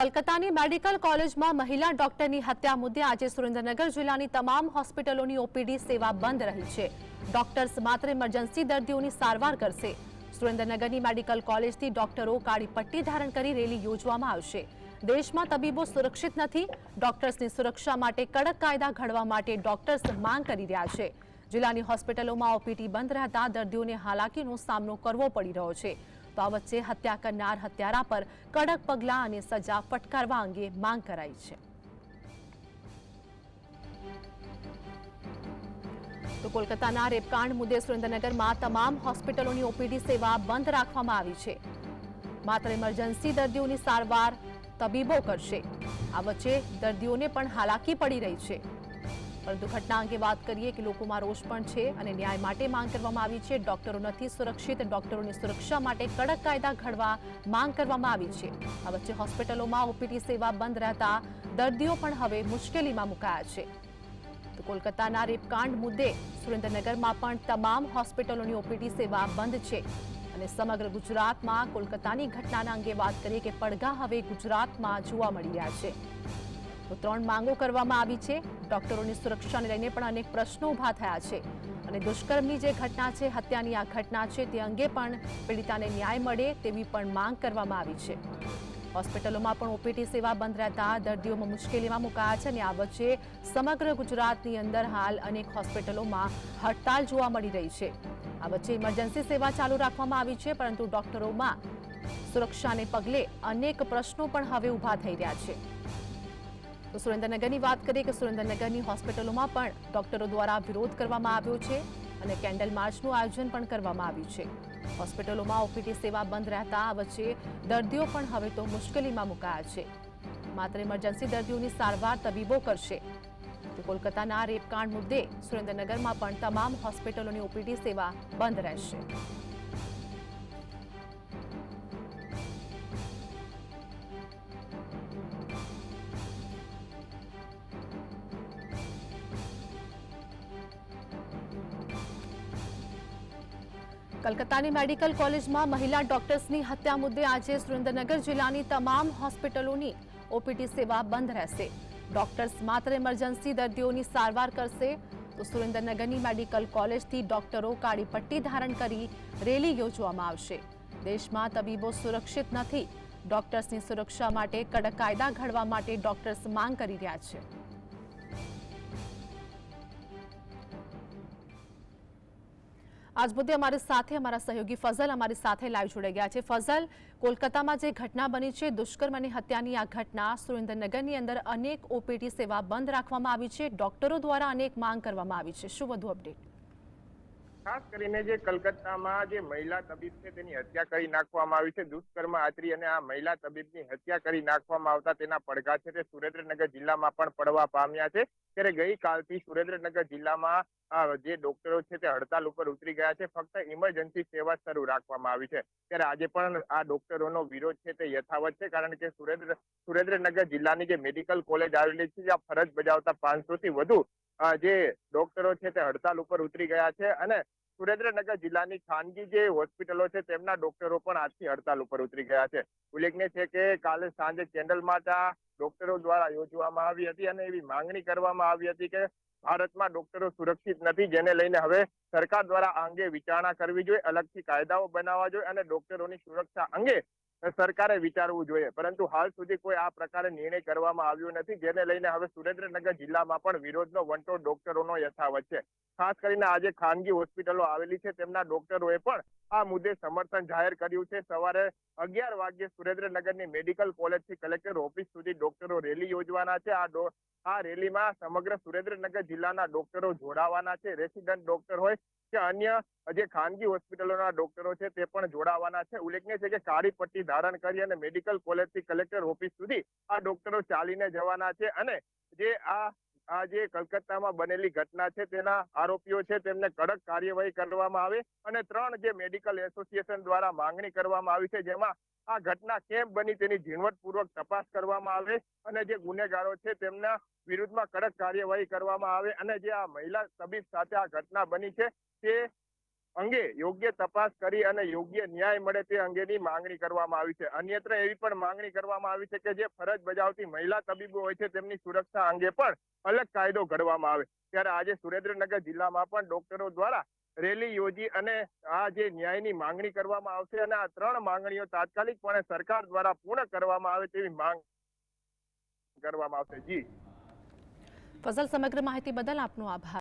કોલકાતાની medical કોલેજમાં મહિલા ડોક્ટરની હત્યા મુદ્દે આજે સુરેન્દ્રનગર જિલ્લાની તમામ હોસ્પિટલોની ઓપીડી સેવા બંધ રહી છે. ડોક્ટર્સ માત્ર ઇમરજન્સી દર્દીઓની સારવાર કરશે. સુરેન્દ્રનગરની મેડિકલ કોલેજથી ડોક્ટરો કાળી પટ્ટી ધારણ કરી રેલી યોજવામાં આવશે. દેશમાં તબીબો સુરક્ષિત નથી. ડોક્ટર્સની સુરક્ષા માટે કડક કાયદા ઘડવા માટે ડોક્ટર્સ માંગ કરી રહ્યા છે. જિલ્લાની હોસ્પિટલોમાં ઓપીડી બંધ રહેતા દર્દીઓને હાલાકીનો સામનો કરવો પડી રહ્યો છે. તો આ વચ્ચે હત્યા કરનાર હત્યારા પર કડક પગલાં અને સજા ફટકારવા અંગે માંગ કરાઈ છે. તો કોલકાતાના રેપકાંડ મુદ્દે સુરેન્દ્રનગરમાં તમામ હોસ્પિટલોની ઓપીડી સેવા બંધ રાખવામાં આવી છે. માત્ર ઇમરજન્સી દર્દીઓની સારવાર તબીબો કરશે. આ વચ્ચે દર્દીઓને પણ હાલાકી પડી રહી છે. પરંતુ ઘટના અંગે વાત કરીએ કે લોકોમાં રોષ પણ છે અને ન્યાય માટે માંગ કરવામાં આવી છે. ડોક્ટરો નથી સુરક્ષિત. ડોક્ટરોની સુરક્ષા માટે કડક કાયદા ઘડવા માંગ કરવામાં આવી છે. આ વચ્ચે હોસ્પિટલોમાં ઓપીડી સેવા બંધ રહેતા દર્દીઓ પણ હવે મુશ્કેલીમાં મુકાયા છે. તો કોલકાતાના રેપકાંડ મુદ્દે સુરેન્દ્રનગરમાં પણ તમામ હોસ્પિટલોની ઓપીડી સેવા બંધ છે. અને સમગ્ર ગુજરાતમાં કોલકાતાની ઘટનાના અંગે વાત કરીએ કે પડઘા હવે ગુજરાતમાં જોવા મળી રહ્યા છે. તો ત્રણ માંગો કરવામાં આવી છે. ડોક્ટરોની સુરક્ષાને લઈને પણ અનેક પ્રશ્નો ઊભા થયા છે. અને દુષ્કર્મની જે ઘટના છે, હત્યાની આ ઘટના છે, તે અંગે પણ પીડિતાને ન્યાય મળે તેવી પણ માંગ કરવામાં આવી છે. હોસ્પિટલોમાં પણ ઓપીટી સેવા બંધ રહેતા દર્દીઓમાં મુશ્કેલીમાં મુકાયા છે અને આ વચ્ચે સમગ્ર ગુજરાતની અંદર હાલ અનેક હોસ્પિટલોમાં હડતાલ જોવા મળી રહી છે. આ વચ્ચે ઇમરજન્સી સેવા ચાલુ રાખવામાં આવી છે, પરંતુ ડોક્ટરોમાં સુરક્ષાને પગલે અનેક પ્રશ્નો પણ હવે ઊભા થઈ રહ્યા છે. તો સુરેન્દ્રનગરની વાત કરીએ કે સુરેન્દ્રનગરની હોસ્પિટલોમાં પણ ડોક્ટરો દ્વારા વિરોધ કરવામાં આવ્યો છે અને કેન્ડલ માર્ચનું આયોજન પણ કરવામાં આવ્યું છે. હોસ્પિટલોમાં ઓપીટી સેવા બંધ રહેતા વચ્ચે દર્દીઓ પણ હવે તો મુશ્કેલીમાં મુકાયા છે. માત્ર ઇમરજન્સી દર્દીઓની સારવાર તબીબો કરશે. તો કોલકાતાના રેપકાંડ મુદ્દે સુરેન્દ્રનગરમાં પણ તમામ હોસ્પિટલોની ઓપીડી સેવા બંધ રહેશે. કલકત્તાની મેડિકલ કોલેજમાં મહિલા ડોક્ટર્સની હત્યા મુદ્દે આજે સુરેન્દ્રનગર જિલ્લાની તમામ હોસ્પિટલોની ઓપીડી સેવા બંધ રહેશે. ડોક્ટર્સ માત્ર ઇમરજન્સી દર્દીઓની સારવાર કરશે તો સુરેન્દ્રનગરની મેડિકલ કોલેજથી ડોક્ટરો કાળી પટ્ટી ધારણ કરી રેલી યોજવામાં આવશે. દેશમાં તબીબો સુરક્ષિત નથી. ડોક્ટર્સની સુરક્ષા માટે કડક કાયદા ઘડવા માટે ડોક્ટર્સ માંગ કરી રહ્યા છે. આજ મુદ્દે અમારી સાથે અમારા સહયોગી ફઝલ અમારી સાથે લાઈવ જોડાઈ ગયા છે. ફઝલ, કોલકાતામાં જે ઘટના બની છે, દુષ્કર્મ અને હત્યાની આ ઘટના સુરેન્દ્રનગરની અંદર અનેક ઓપીડી સેવા બંધ રાખવામાં આવી છે. ડોક્ટરો દ્વારા અનેક માંગ કરવામાં આવી છે. શું વધુ અપડેટ ખાસ કરીને જે કલકત્તામાં જે મહિલા તબીબ છે તેની હત્યા કરી નાખવામાં આવી છે, દુષ્કર્મ આચરી અને આ મહિલા તબીબની હત્યા કરી નાખવામાં આવતા તેના પડઘા છે તે સુરેન્દ્રનગર જિલ્લામાં પણ પડવા પામ્યા છે. ત્યારે ગઈકાલથી સુરેન્દ્રનગર જિલ્લામાં જે ડોક્ટરો છે તે હડતાલ ઉપર ઉતરી ગયા છે. ફક્ત ઇમરજન્સી સેવા શરૂ રાખવામાં આવી છે. ત્યારે આજે પણ આ ડોક્ટરોનો વિરોધ છે તે યથાવત છે, કારણ કે સુરેન્દ્ર, સુરેન્દ્રનગર જિલ્લાની જે મેડિકલ કોલેજ આવેલી છે, જ્યાં ફરજ બજાવતા પાંચસો થી વધુ જે ડોક્ટરો છે તે હડતાલ ઉપર ઉતરી ગયા છે અને સુરેન્દ્રનગર જિલ્લાની ખાનગી જે હોસ્પિટલો છે તેમના ડોક્ટરો પણ આજથી હડતાલ ઉપર ઉતરી ગયા છે. ઉલ્લેખનીય છે કે કાલે સાંજે કેન્ડલ આ ડોક્ટરો દ્વારા યોજવામાં આવી હતી અને એવી માંગણી કરવામાં આવી હતી કે ભારતમાં ડોક્ટરો સુરક્ષિત નથી, જેને લઈને હવે સરકાર દ્વારા આ અંગે વિચારણા કરવી જોઈએ, અલગથી કાયદાઓ બનાવવા જોઈએ અને ડોક્ટરોની સુરક્ષા અંગે સરકારે વિચારવું જોઈએ. પરંતુ હાલ સુધી કોઈ આ પ્રકારે નિર્ણય કરવામાં આવ્યો નથી, જેને લઈને હવે સુરેન્દ્રનગર જિલ્લામાં પણ વિરોધનો વંટો ડોક્ટરોનો યથાવત છે. ખાસ કરીને આજે ખાનગી હોસ્પિટલો આવેલી છે, તેમના ડોક્ટરોએ પણ આ મુદ્દે સમર્થન જાહેર કર્યું છે. સવારે અગિયાર વાગ્યે સુરેન્દ્રનગરની મેડિકલ કોલેજથી કલેક્ટર ઓફિસ સુધી ડોક્ટરો રેલી યોજવાના છે. આ આ રેલીમાં સમગ્ર સુરેન્દ્રનગર જિલ્લાના ડોક્ટરો જોડાવાના છે. રેસિડન્ટ ડોક્ટર હોય કે અન્ય જે ખાનગી હોસ્પિટલોના ડોક્ટરો છે તે પણ જોડાવાના છે. ઉલ્લેખનીય છે કે કાળી પટ્ટી ધારણ કરી અને મેડિકલ કોલેજથી કલેક્ટર ઓફિસ સુધી આ ડોક્ટરો ચાલીને જવાના છે અને જે આ આ જે કલકત્તામાં બનેલી ઘટના છે, તેના આરોપીઓ છે, તેમને કડક કાર્યવાહી કરવામાં આવે અને ત્રણ જે મેડિકલ એસોસિએશન દ્વારા માંગણી કરવામાં આવી છે, જેમાં આ ઘટના કેમ બની તેની ઝીણવટપૂર્વક તપાસ કરવામાં આવે અને જે ગુનેગારો છે, તેમના વિરુદ્ધમાં કડક કાર્યવાહી કરવામાં આવે અને જે આ મહિલા તબીબ સાથે આ ઘટના બની છે, તે અંગે યોગ્ય તપાસ કરી અને યોગ્ય ન્યાય મળે તે અંગેની માંગણી કરવામાં આવી છે. અન્યત્ર એવી પણ માંગણી કરવામાં આવી છે કે જે ફરજ બજાવતી મહિલા તબીબો હોય છે, તેમની સુરક્ષા અંગે પણ અલગ કાયદો ઘડવામાં આવે. ત્યારે આજે સુરેન્દ્રનગર જિલ્લામાં પણ ડોક્ટરો દ્વારા રેલી યોજી અને આ જે ન્યાયની માંગણી કરવામાં આવશે અને આ ત્રણ માંગણીઓ તાત્કાલિકપણે સરકાર દ્વારા પૂર્ણ કરવામાં આવે તેવી માંગ કરવામાં આવશે. જી. ફઝલ, સમગ્ર માહિતી બદલ આપનો આભાર.